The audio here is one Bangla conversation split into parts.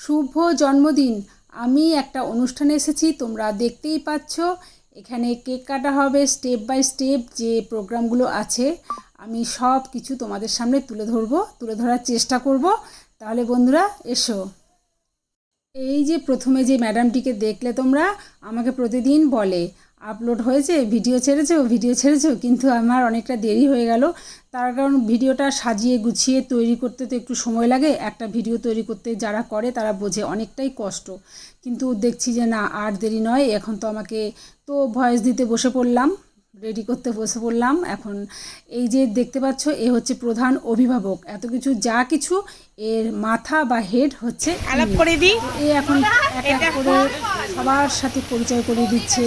শুভ জন্মদিন। আমি একটা অনুষ্ঠানে এসেছি, তোমরা দেখতেই পাচ্ছ। এখানে কেক কাটা হবে স্টেপ বাই স্টেপ যে প্রোগ্রামগুলো আছে। আমি সব কিছু তোমাদের সামনে তুলে ধরব, তুলে ধরার চেষ্টা করব। তাহলে বন্ধুরা, এসো। এই যে প্রথমে যে ম্যাডামটিকে দেখলে তোমরা, আমাকে প্রতিদিন বলে আপলোড হয়েছে ভিডিও ছেড়েছো ভিডিও ছেড়েছো কিন্তু আমার অনেকটা দেরি হয়ে গেল। তার কারণ ভিডিওটা সাজিয়ে গুছিয়ে তৈরি করতে তো একটু সময় লাগে। একটা ভিডিও তৈরি করতে যারা করে তারা বোঝে অনেকটাই কষ্ট। কিন্তু দেখছি যে না আর দেরি নয়। এখন তো আমাকে তো ভয়েস দিতে বসে পড়লাম রেডি করতে বসে পড়লাম। এখন এই যে দেখতে পাচ্ছ এ হচ্ছে প্রধান অভিভাবক। এত কিছু যা কিছু এর মাথা বা হেড হচ্ছে আলাপ করে দিই। এ এখন এক এক করে সবার সাথে পরিচয় করিয়ে দিচ্ছে।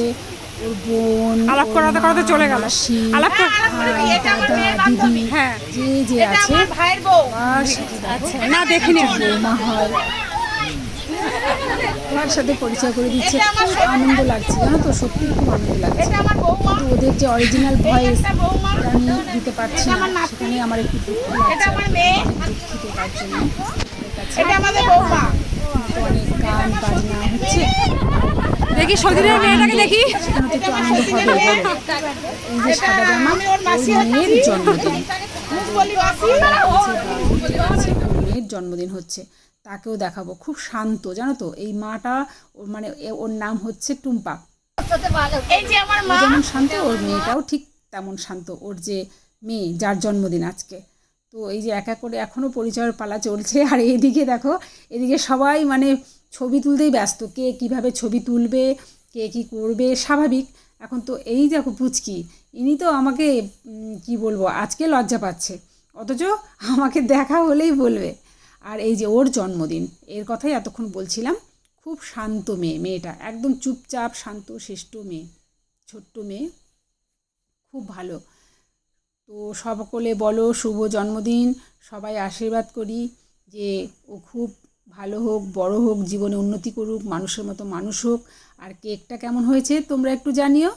আলাপ করাতে করাতে চলে গেল। আলাপ ভাই, দাদা। হ্যাঁ। যে যে আছে। ভাইয়ের বউ। সবার সাথে না দেখিনি হয় সবার সাথে পরিচয় করে দিচ্ছে খুব আনন্দ লাগছে জানো তো সত্যি খুব আনন্দ লাগছে। এটা আমার বৌমা কিন্তু ওদের যে অরিজিনাল ভয়েস আমি দিতে পারছি না সেখানে আমার একটু দুঃখ লাগছে। দুঃখিত তার জন্য। অনেক গান বাজনা হচ্ছে। দেখি সদিনের মেয়েটাকে দেখি। মেয়ের জন্মদিন। হচ্ছে তাকেও দেখাবো। খুব শান্ত জানো তো এই মাটা ওর মানে এ- ওর নাম হচ্ছে টুম্পা। এই যে আমার ও যেমন শান্ত ওর মেয়েটাও ঠিক তেমন শান্ত ওর যে মেয়ে যার জন্মদিন আজকে। তো এই যে একা করে এখনও পরিচয়ের পালা চলছে। আর এদিকে দেখো, এদিকে সবাই মানে ছবি তুলতেই ব্যস্ত। কে কীভাবে ছবি তুলবে, কে কি করবে, স্বাভাবিক। এখন তো এই দেখো পুচকি, ইনি তো আমাকে কি বলব, আজকে লজ্জা পাচ্ছে। অথচ আমাকে দেখা হলেই বলবে। আর এই যে ওর জন্মদিন, এর কথাই এতক্ষণ বলছিলাম। খুব শান্ত মেয়ে, মেয়েটা। একদম চুপচাপ শান্ত শিষ্ট মেয়ে, ছোট্ট মেয়ে। খুব ভালো। তো সকলে বলো, শুভ জন্মদিন। সবাই আশীর্বাদ করি যে ও খুব ভালো হোক, বড় হোক, জীবনে উন্নতি করুক, মানুষের মতো মানুষ হোক। আর কেকটা কেমন হয়েছে তোমরা একটু জানিও?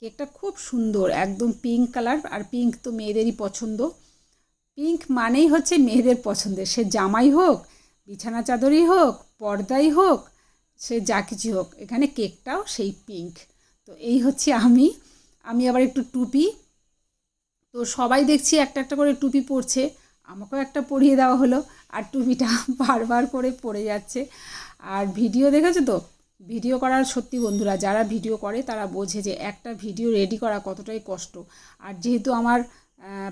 কেকটা খুব সুন্দর, একদম পিঙ্ক কালার, আর পিঙ্ক তো মেয়েদেরই পছন্দ। পিঙ্ক মানেই হচ্ছে মেয়েদের পছন্দের। সে জামাই হোক, বিছানা চাদরই হোক, পর্দাই হোক, সে যা কিছু হোক, এখানে কেকটাও সেই পিঙ্ক। তো এই হচ্ছে আমি। আমি আবার একটু টুপি। তো সবাই দেখছি একটা একটা করে টুপি পরছে। আমাকেও একটা পরিয়ে দেওয়া হলো আর টুপিটা বারবার করে পড়ে যাচ্ছে। আর ভিডিও দেখেছ তো? ভিডিও করার সত্যি বন্ধুরা, যারা ভিডিও করে তারা বোঝে যে একটা ভিডিও রেডি করা কতটাই কষ্ট। আর যেহেতু আমার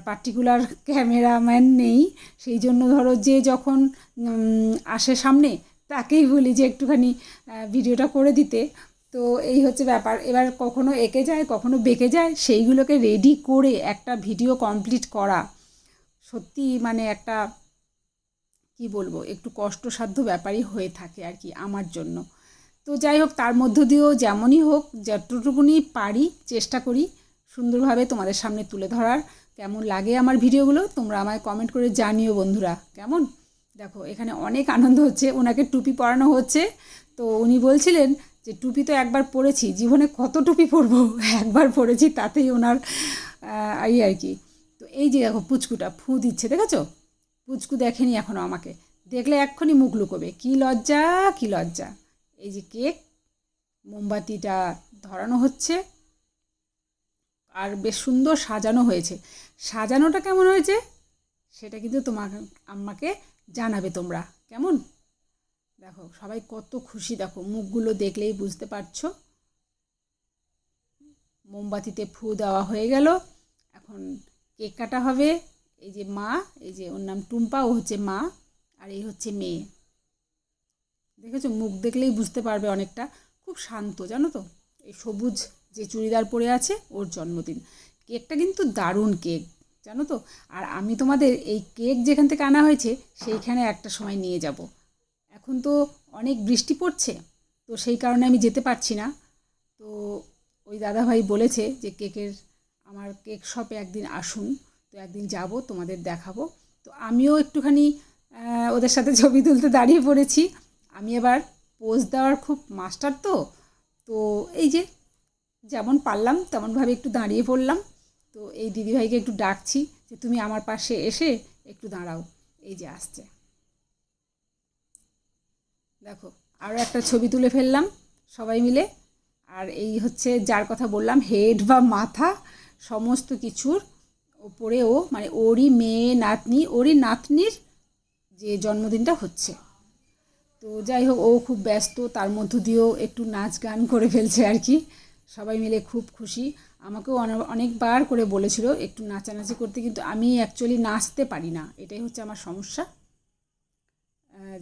পার্টিকুলার ক্যামেরাম্যান নেই, সেই জন্য ধরো যে যখন আসে সামনে, তাকেই বলি যে একটুখানি ভিডিওটা করে দিতে। তো এই হচ্ছে ব্যাপার। এবার কখনো এঁকে যায়, কখনো বেঁকে যায়, সেইগুলোকে রেডি করে একটা ভিডিও কমপ্লিট করা। সত্যি মানে একটা, কি বলব, একটু কষ্টসাধ্য ব্যাপারই হয়ে থাকে আর কি আমার জন্য। তো যাই হোক, তার মধ্য দিয়েও যেমনই হোক, যতটুকুনি পারি চেষ্টা করি সুন্দরভাবে তোমাদের সামনে তুলে ধরার। কেমন লাগে আমার ভিডিওগুলো তোমরা আমায় কমেন্ট করে জানিও বন্ধুরা। কেমন? দেখো, এখানে অনেক আনন্দ হচ্ছে, ওনাকে টুপি পরানো হচ্ছে। তো উনি বলছিলেন যে টুপি তো একবার পরেছি, জীবনে কত টুপি পরবো? একবার পরেছি, তাতেই ওনার এই আর কি। তো এই যে দেখো, পুচকুটা, ফু দিচ্ছে, দেখেছ? পুচকু দেখেনি এখনও আমাকে। দেখলে এক্ষুনি মুখ লুকোবে। কী লজ্জা কী লজ্জা। এই যে কেক, মোমবাতিটা ধরানো হচ্ছে। আর বেশ সুন্দর সাজানো হয়েছে। সাজানোটা কেমন হয়েছে? সেটা কিন্তু তোমাকে, আমাকে জানাবে তোমরা। কেমন? দেখো, সবাই কত খুশি, দেখো, মুখগুলো দেখলেই বুঝতে পারছ। মোমবাতিতে ফু দেওয়া হয়ে গেল। এখন কেক কাটা হবে। এই যে মা, এই যে ওর নাম টুম্পা, ও হচ্ছে মা, আর এই হচ্ছে মেয়ে। দেখেছ? মুখ দেখলেই বুঝতে পারবে অনেকটা। খুব শান্ত, জানো তো? এই সবুজ যে চুড়িদার পরে আছে, ওর জন্মদিন। কেকটা কিন্তু দারুণ কেক, জানো তো? আর আমি তোমাদের এই কেক যেখান থেকে আনা হয়েছে, সেইখানে একটা সময় নিয়ে যাব। এখন তো অনেক বৃষ্টি পড়ছে, তো সেই কারণে আমি যেতে পারছি না। তো ওই দাদাভাই বলেছে যে কেকের, আমার কেক শপে একদিন আসুন, তো একদিন যাব, তোমাদের দেখাবো। তো আমিও একটুখানি ওদের সাথে ছবি তুলতে দাঁড়িয়ে পড়েছি। আমি এবার পোজ দেওয়ার খুব মাস্টার তো তো এই যে যেমন পারলাম, তেমনভাবে একটু দাঁড়িয়ে পড়লাম। তো এই দিদিভাইকে একটু ডাকছি যে, তুমি আমার পাশে এসে একটু দাঁড়াও। এই যে আসছে। দেখো আরও একটা ছবি তুলে ফেললাম সবাই মিলে। আর এই হচ্ছে যার কথা বললাম, হেড বা মাথা সমস্ত কিছুর ওপরে ও মানে ওরই মেয়ে নাতনি, ওরই নাতনির যে জন্মদিনটা হচ্ছে। তো যাই হোক, ও খুব ব্যস্ত, তার মধ্য দিয়েও একটু নাচ গান করে ফেলছে আর কি। সবাই মিলে খুব খুশি। আমাকেও অনেকবার করে বলেছিল একটু নাচানাচি করতে, কিন্তু আমি অ্যাকচুয়ালি নাচতে পারি না। এটাই হচ্ছে আমার সমস্যা।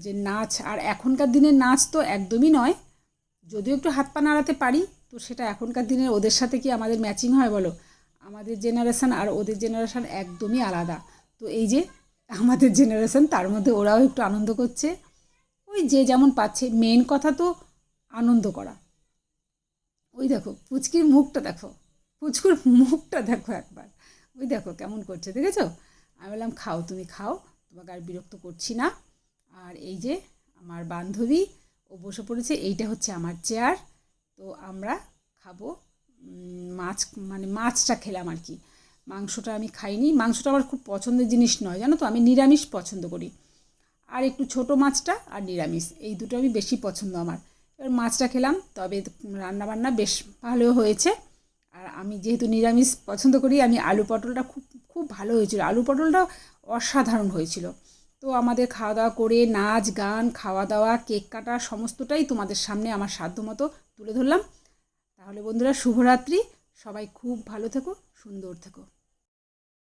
যে নাচ, আর এখনকার দিনের নাচ তো একদমই নয়। যদিও একটু হাত পা নাড়াতে পারি, তো সেটা এখনকার দিনের ওদের সাথে কি আমাদের ম্যাচিং হয় বলো? আমাদের জেনারেশান আর ওদের জেনারেশান একদমই আলাদা। তো এই যে আমাদের জেনারেশান তার মধ্যে ওরাও একটু আনন্দ করছে। ওই যে যেমন পাচ্ছে মেন কথা তো আনন্দ করা। ওই দেখো, পুচকির মুখটা দেখো, পুচকুর মুখটা দেখো একবার। ওই দেখো কেমন করছে, দেখেছ? আমি বললাম, খাও, তুমি খাও, তোমাকে আর বিরক্ত করছি না। আর এই যে আমার বান্ধবী, ও বসে পড়েছে, এইটা হচ্ছে আমার চেয়ার তো আমরা খাব মাছ মানে মাছটা খেলাম আর কি। মাংসটা আমি খাইনি। মাংসটা আমার খুব পছন্দের জিনিস নয়, জানো তো? আমি নিরামিষ পছন্দ করি। আর একটু ছোট মাছটা আর নিরামিষ, এই দুটো আমি বেশি পছন্দ আমার। এবার মাছটা খেলাম, তবে রান্নাবান্না বেশ ভালো হয়েছে। আর আমি যেহেতু নিরামিষ পছন্দ করি, আমি আলু পটলটা খুব খুব ভালো হয়েছিল। আলু পটলটা অসাধারণ হয়েছিল। তো আমাদের খাওয়া দাওয়া করে নাচ, গান খাওয়া দাওয়া কেক কাটা সমস্তটাই তোমাদের সামনে আমার সাধ্যমতো তুলে ধরলাম। তাহলে বন্ধুরা, শুভরাত্রি। সবাই খুব ভালো থেকো, সুন্দর থেকো।